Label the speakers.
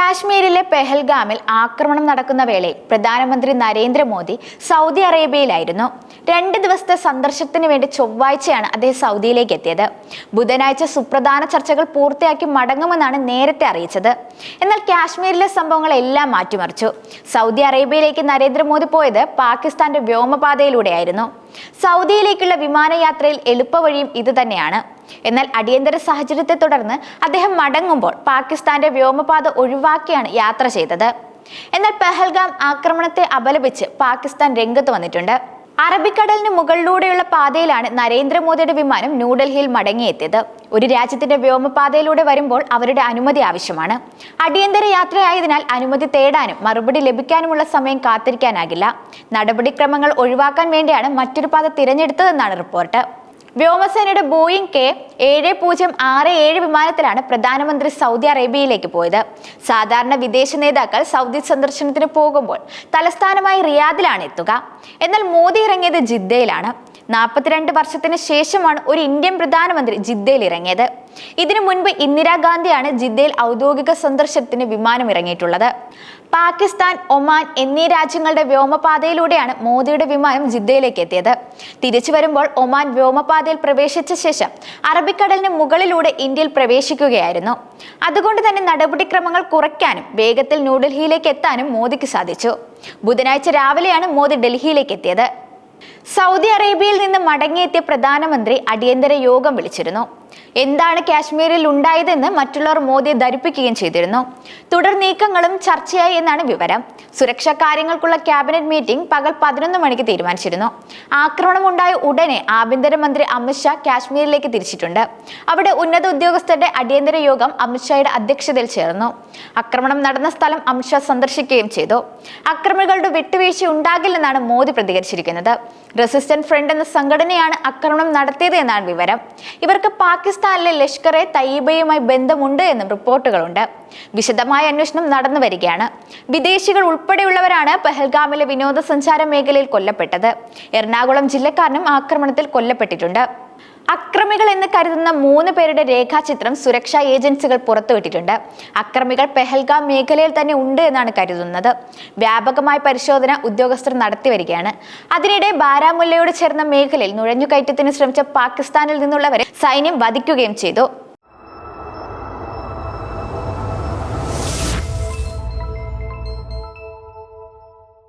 Speaker 1: കാശ്മീരിലെ പെഹൽഗാമിൽ ആക്രമണം നടക്കുന്ന വേളയിൽ പ്രധാനമന്ത്രി നരേന്ദ്രമോദി സൗദി അറേബ്യയിലായിരുന്നു. രണ്ട് ദിവസത്തെ സന്ദർശനത്തിന് വേണ്ടി ചൊവ്വാഴ്ചയാണ് അദ്ദേഹം സൗദിയിലേക്ക് എത്തിയത്. ബുധനാഴ്ച സുപ്രധാന ചർച്ചകൾ പൂർത്തിയാക്കി മടങ്ങുമെന്നാണ് നേരത്തെ അറിയിച്ചത്. എന്നാൽ കാശ്മീരിലെ സംഭവങ്ങളെല്ലാം മാറ്റിമറിച്ചു. സൗദി അറേബ്യയിലേക്ക് നരേന്ദ്രമോദി പോയത് പാകിസ്ഥാന്റെ വ്യോമപാതയിലൂടെയായിരുന്നു. സൗദിയിലേക്കുള്ള വിമാനയാത്രയിൽ എളുപ്പവഴിയും ഇത് തന്നെയാണ് എന്നാൽ അടിയന്തര സാഹചര്യത്തെ തുടർന്ന് അദ്ദേഹം മടങ്ങുമ്പോൾ പാകിസ്ഥാന്റെ വ്യോമപാത ഒഴിവാക്കിയാണ് യാത്ര ചെയ്തത്. എന്നാൽ പെഹൽഗാം ആക്രമണത്തെ അപലപിച്ച് പാകിസ്ഥാൻ രംഗത്ത് വന്നിട്ടുണ്ട്. അറബിക്കടലിന് മുകളിലൂടെയുള്ള പാതയിലാണ് നരേന്ദ്രമോദിയുടെ വിമാനം ന്യൂഡൽഹിയിൽ മടങ്ങിയെത്തിയത്. ഒരു രാജ്യത്തിന്റെ വ്യോമപാതയിലൂടെ വരുമ്പോൾ അവരുടെ അനുമതി ആവശ്യമാണ്. അടിയന്തര യാത്രയായതിനാൽ അനുമതി തേടാനും മറുപടി ലഭിക്കാനുമുള്ള സമയം കാത്തിരിക്കാനാകില്ല. നടപടിക്രമങ്ങൾ ഒഴിവാക്കാൻ വേണ്ടിയാണ് മറ്റൊരു പാത തിരഞ്ഞെടുത്തതെന്നാണ് റിപ്പോർട്ട്. വ്യോമസേനയുടെ ബോയിങ് കെ ഏഴ് പൂജ്യം ആറ് ഏഴ് വിമാനത്തിലാണ് പ്രധാനമന്ത്രി സൗദി അറേബ്യയിലേക്ക് പോയത്. സാധാരണ വിദേശ നേതാക്കൾ സൗദി സന്ദർശനത്തിന് പോകുമ്പോൾ തലസ്ഥാനമായി റിയാദിലാണ് എത്തുക. എന്നാൽ മോദി ഇറങ്ങിയത് ജിദ്ദയിലാണ്. നാൽപ്പത്തിരണ്ട് വർഷത്തിന് ശേഷമാണ് ഒരു ഇന്ത്യൻ പ്രധാനമന്ത്രി ജിദ്ദയിൽ ഇറങ്ങിയത്. ഇതിനു മുൻപ് ഇന്ദിരാഗാന്ധിയാണ് ജിദ്ദയിൽ ഔദ്യോഗിക സന്ദർശനത്തിന് വിമാനം ഇറങ്ങിയിട്ടുള്ളത്. പാകിസ്ഥാൻ ഒമാൻ എന്നീ രാജ്യങ്ങളുടെ വ്യോമപാതയിലൂടെയാണ് മോദിയുടെ വിമാനം ജിദ്ദയിലേക്ക് എത്തിയത്. തിരിച്ചു വരുമ്പോൾ ഒമാൻ വ്യോമപാതയിൽ പ്രവേശിച്ച ശേഷം അറബിക്കടലിന് മുകളിലൂടെ ഇന്ത്യയിൽ പ്രവേശിക്കുകയായിരുന്നു. അതുകൊണ്ട് തന്നെ നടപടിക്രമങ്ങൾ കുറയ്ക്കാനും വേഗത്തിൽ ന്യൂഡൽഹിയിലേക്ക് എത്താനും മോദിക്ക് സാധിച്ചു. ബുധനാഴ്ച രാവിലെയാണ് മോദി ഡൽഹിയിലേക്ക് എത്തിയത്. സൗദി അറേബ്യയിൽ നിന്ന് മടങ്ങിയെത്തിയ പ്രധാനമന്ത്രി അടിയന്തര യോഗം വിളിച്ചിരുന്നു. എന്താണ് കാശ്മീരിൽ ഉണ്ടായതെന്ന് മറ്റുള്ളവർ മോദിയെ ധരിപ്പിക്കുകയും ചെയ്തിരുന്നു. തുടർ നീക്കങ്ങളും ചർച്ചയായി എന്നാണ് വിവരം. സുരക്ഷാ കാര്യങ്ങൾക്കുള്ള ക്യാബിനറ്റ് മീറ്റിംഗ് പകൽ പതിനൊന്ന് മണിക്ക് തീരുമാനിച്ചിരുന്നു. ആക്രമണം ഉണ്ടായ ഉടനെ ആഭ്യന്തരമന്ത്രി അമിത്ഷാ കാശ്മീരിലേക്ക് തിരിച്ചിട്ടുണ്ട്. അവിടെ ഉന്നത ഉദ്യോഗസ്ഥരുടെ അടിയന്തര യോഗം അമിത്ഷായുടെ അധ്യക്ഷതയിൽ ചേർന്നു. ആക്രമണം നടന്ന സ്ഥലം അമിത്ഷാ സന്ദർശിക്കുകയും ചെയ്തു. അക്രമികളുടെ വിട്ടുവീഴ്ച ഉണ്ടാകില്ലെന്നാണ് മോദി പ്രതികരിച്ചിരിക്കുന്നത്. റെസിസ്റ്റന്റ് ഫ്രണ്ട് എന്ന സംഘടനയാണ് ആക്രമണം നടത്തിയത് എന്നാണ് വിവരം. ഇവർക്ക് പാകിസ്ഥാനിലെ ലഷ്കർ എ തയ്യബയുമായി ബന്ധമുണ്ട് എന്നും റിപ്പോർട്ടുകളുണ്ട്. വിശദമായ അന്വേഷണം നടന്നു വരികയാണ്. വിദേശികൾ ഉൾപ്പെടെയുള്ളവരാണ് പെഹൽഗാമിലെ വിനോദസഞ്ചാര മേഖലയിൽ കൊല്ലപ്പെട്ടത്. എറണാകുളം ജില്ലക്കാരനും ആക്രമണത്തിൽ കൊല്ലപ്പെട്ടിട്ടുണ്ട്. അക്രമികൾ എന്ന് കരുതുന്ന മൂന്ന് പേരുടെ രേഖാചിത്രം സുരക്ഷാ ഏജൻസികൾ പുറത്തുവിട്ടിട്ടുണ്ട്. അക്രമികൾ പെഹൽഗാം മേഖലയിൽ തന്നെ ഉണ്ട് എന്നാണ് കരുതുന്നത്. വ്യാപകമായ പരിശോധന ഉദ്യോഗസ്ഥർ നടത്തി വരികയാണ് അതിനിടെ ബാരാമുല്ലയോട് ചേർന്ന മേഖലയിൽ നുഴഞ്ഞുകയറ്റത്തിന് ശ്രമിച്ച പാകിസ്ഥാനിൽ നിന്നുള്ളവരെ സൈന്യം വധിക്കുകയും ചെയ്തു.